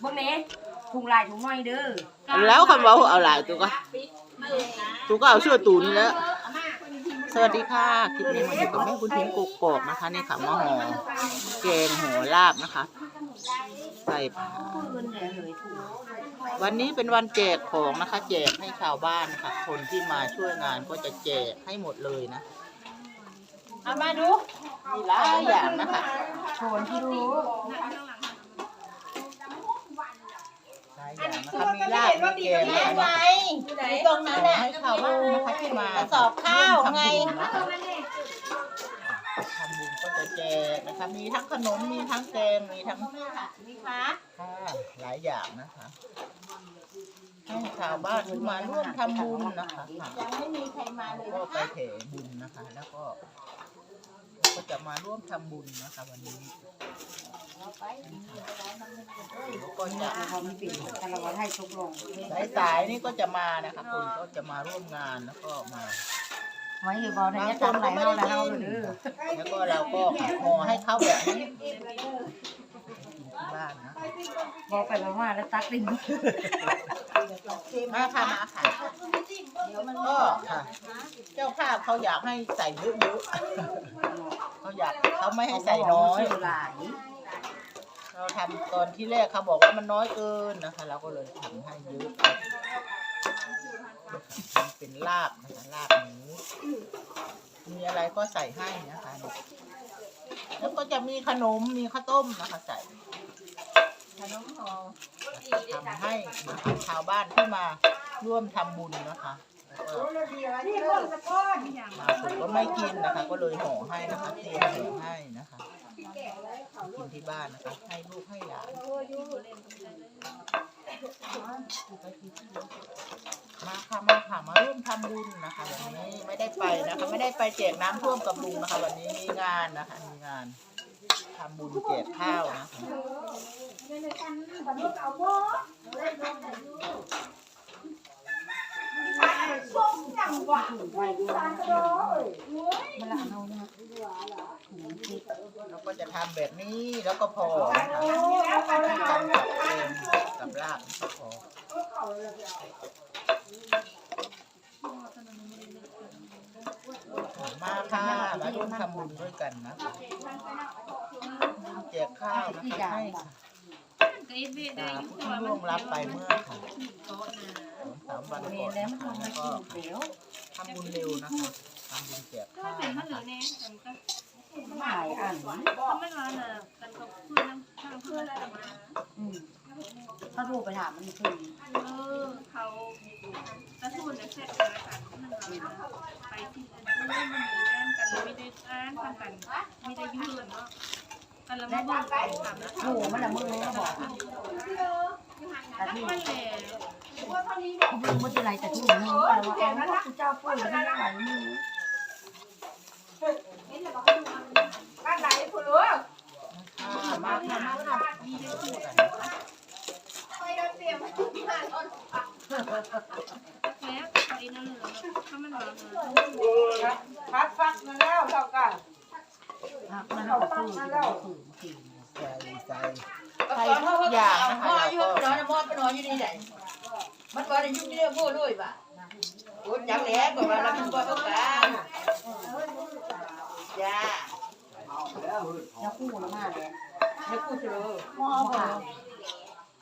เบิ่งแหน่ถุงลายถุงน้อยเด้อแล้วคำว่าเอาหลายตัวก็ตัวก็เอาเสื้อตูนแล้วสวัสดีค่ะ คลิปนี้มาอยู่กับแม่บุญทิ้งกกอกนะคะนี่ค่ะมะหอแกงหัวลาบนะคะ ใส่ผักเพิ่นแหน่เลยถุงวันนี้เป็นวันแจกของนะคะ แจกให้ชาวบ้านนะคะคนที่มาช่วยงานก็จะแจกให้หมดเลยนะเอามาดูมีหลายอย่างนะคะโชนที่รู้หลายอย่างนะคะมีลาบมีแกงนะคะอยู่ตรงนั้นขอน่ะให้ชาวบ้านนะคะที่มากระสอบข้าวไงทำบุญก็จะแจกนะคะ มีทั้งขนม มีทั้งแกง มีทั้งมีคะค่ะหลายอย่างนะคะให้ชาวบ้านที่มาร่วมทำบุญนะคะค่ะยังไม่มีใครมาเลยก็นะไปคะเถบุญนะคะ แล้วก็ ก็จะมาร่วมทำบุญนะคะ วันนี้แล้ว ก็จะเขามีปิ่นกันละวันให้ตกลงสายๆนี่ก็จะมานะคะคนก็จะมาร่วมงานแล้วก็มาไว้อยู่บ่ได้บางจะคนทำไหลก็ไม่เฮาได้แล้วกิเฮาเด้อแล้วก็เราก็ห่อให้เขาแบบนี้บ้านนะบอกไปว่ามาแล้วตักดินมาค่ะมาค่ะก็ค่ะ เจ้าภาพเขาอยากให้ใส่เยอะๆเขาอยากเขาไม่ให้ใส่น้อยหลาย เราทำตอนที่แรกเขาบอกว่ามันน้อยเกินนะคะ เราก็เลยทำให้เยอะมันเป็นลาบนะคะลาบหมูมีอะไรก็ใส่ให้นะคะแล้วก็จะมีขนมมีข้าวต้มนะคะใส่ขนมหอทำให้นะคะชาวบ้านที่มาร่วมทำบุญนะคะแล้วก็ มาผมก็ไม่กินนะคะ ก็เลยห่อให้นะคะเตรียมห่อให้นะคะกิ กินที่บ้านนะคะให้ลูกให้หลานมาค่ะมาค่ะมาร่วมทำบุญนะคะ วันนี้ไม่ได้ไปนะคะ ไม่ได้ไปแจกน้ำท่วมกับลุงนะคะ วันนี้มีงานนะคะมีงานทำบุญแจกข้าวนะคะมันละเฮาเนี่ ยแล้วก็จะทำแบบนี้แล้วก็พอนะคะทำกับเองกับลาบก็พอมาค่ะมาร่วมทำบุญด้วยกันนะคะแจกข้าวนะคะให้ค่ะผู้ที่ล่วงรับไปเมื่อค่ะสามวันก่อนแล้วมันก็เดี๋ยวทำบุญเร็วนะคะทำบุญแจกข้าว นะคะหลายอันอืมถ้าโทรไปถามมันคือเขากระสุนเสร็จแล้วค่ะมันเราไปที่อื่นมันมีงานกันไม่ได้อ่านทำกันไม่ได้ยืนเนาะกันแล้วมาบอกถามแล้วโอ้มันละมือก็บอกแต่ที่มันเลยดูมันจะไรแต่ที่หนูนึงว่าว่าเอาคุณเจ้าพูดมันหลายมือ อ่ามาค่ะมาค่ะพูดกันนะคะแล้วไปนั่นเลยถ้ามันมาเลยพักพักมาแล้วเท่ากันพักมันเอาคือคือคือใส่ใส่ใส่ทุกอย่างนะคะพ่อแล้วอยู่ปนอนพ่อไปนอนอยู่นี่ไหนมันว่าได้ยุ่งเรื่องพูดด้วยป่ะโอ้จังแล้วก็ว่าเราเป็นบ่ต้องการจ้า แล้วคู่ละมาเลยแล้วพูดเถอหม้อค่ะ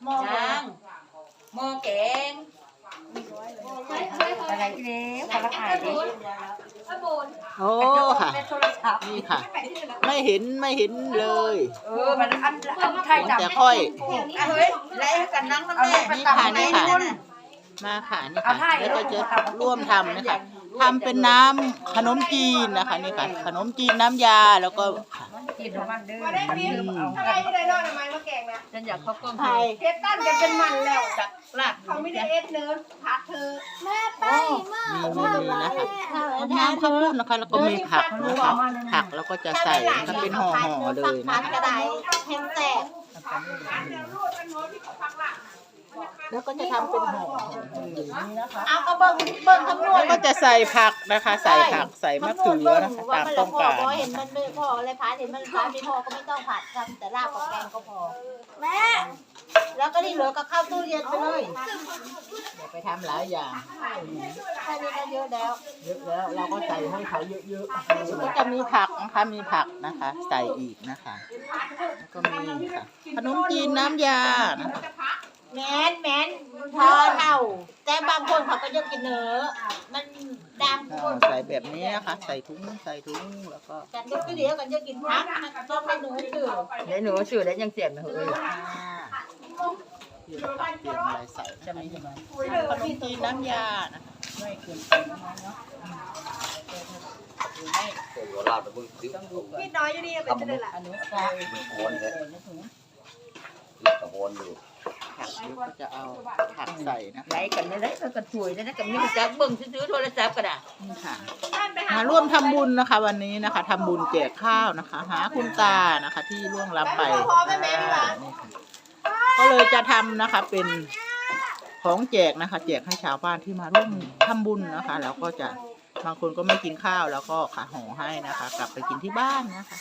มอยังหม้อแกงอะไรเล็กพลักอายดิโอ้ค่ะเป็นโทรศัพท์นี่ค่ะ ไม่เห็นไม่เห็นเลย เออมันอันอันไทยจับแต่ค่อยอะเฮ้ยไล่กันนั่งน้ำแม่นี่ค่ะนี่ค่ะมาค่ะนี่ค่ะแล้วก็จะร่วมทำนะคะทำเป็นน้ำขนมจีนนะคะนี่ค่ะ ขนมจีนน้ำยาแล้วก็ กินของมันเด้ออืมอะไรไม่ได้นอนทำไมมาแกงนะฉันอยากเข้ากล้องไทยเพชรตั้นกันเป็นมันแล้วจักลาดเขาไม่ได้เอ็ดเนื้อผัดเธอมีมีมีนะคะน้ำข้าวปุ้นนะคะแล้วก็มีผักนะคะผักแล้วก็จะใส่นะคะเป็นห่อห่อๆเลยนะกระไดแห้งแตก แล้วก็จะทำเป็นห่อๆอย่างนี้นะคะเอาก็เบิ่งเบิ่งคำนวณแล้วก็จะใส่ผักนะคะ ใส่ผักใส่มะเขือนะคะตามต้องการพอเห็นมันไม่พออะไรพาเห็นมันพาไม่พอก็ไม่ต้องผัดทำแต่ลาบกับแกงก็พอ แม่แล้วแล้วก็ที่เหลือก็เข้าตู้เย็นไปเลยอย่าไปทำหลายอย่างแค่นี้ก็เยอะแล้วเยอะแล้วเราก็ใส่ให้เขาเยอะๆก็จะมีผักนะคะมีผักนะคะ ใส่อีกนะคะแล้วก็มีค่ะขนมจีนน้ำยานะคะ แมนแมนพอเท่า แต่บางคนเขาก็ยังกินเนื้อมันดำคนใส่แบบนี้นะคะใส่ถุงใส่ถุงแล้วก็กันก็เดี๋ยวกันจะกินผักต้องให้หนูตื่นเดี๋ยวหนูซื้อได้ยังเสียบนะเฮ้ยเตรียมผักเตรียมอะไรใส่จะมีขนมจีนน้ำยานะคะไม่เกินไปนะคะเนาะหรือไม่ตัวลาบตะบึงติ๊บต้องดูก่อนพี่น้อยอยู่นี่เป็นจะได้ละอันนี้ใส่โอนเนี่ยใส่ในถุงตะโอนอยู่ผั กเดี๋ยวก็จะเอาผักใส่นะคะไหนกันได้ก็กระช่วยได้กับมีจักเบิ่งซื้อโทรศัพท์ก็ได้นี่ค่ะมาร่วมทำบุญนะคะ วันนี้นะคะทำบุญแจกข้าวนะคะ หาคุณตานะคะ ที่ล่วงลับไปนี่ค่ะก็เลยจะทำนะคะเป็นของแจกนะคะ แจกให้ชาวบ้านที่มาร่วมทำบุญนะคะ แล้วก็จะบางคนก็ไม่กินข้าวแล้วก็ขาห่อให้นะคะ กลับไปกินที่บ้านนะคะ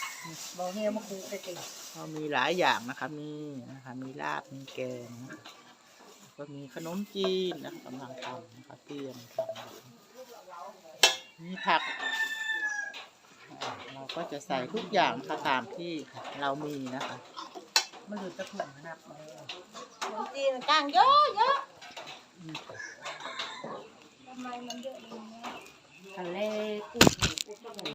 บอกเฮียมาคูได้จริง ก็มีหลายอย่างนะคะมีนะคะมีลาบมีแกงนะคะก็มีขนมจีนนะคะกำลังทำนะคะเตรียมทำนะคะมีผัก เราก็จะใส่ทุกอย่างค่ะตามที่เรามีนะคะมันดูตะคุ่มนับมาขนมจีนกลางเยอะเยอะทะเลกุ้ง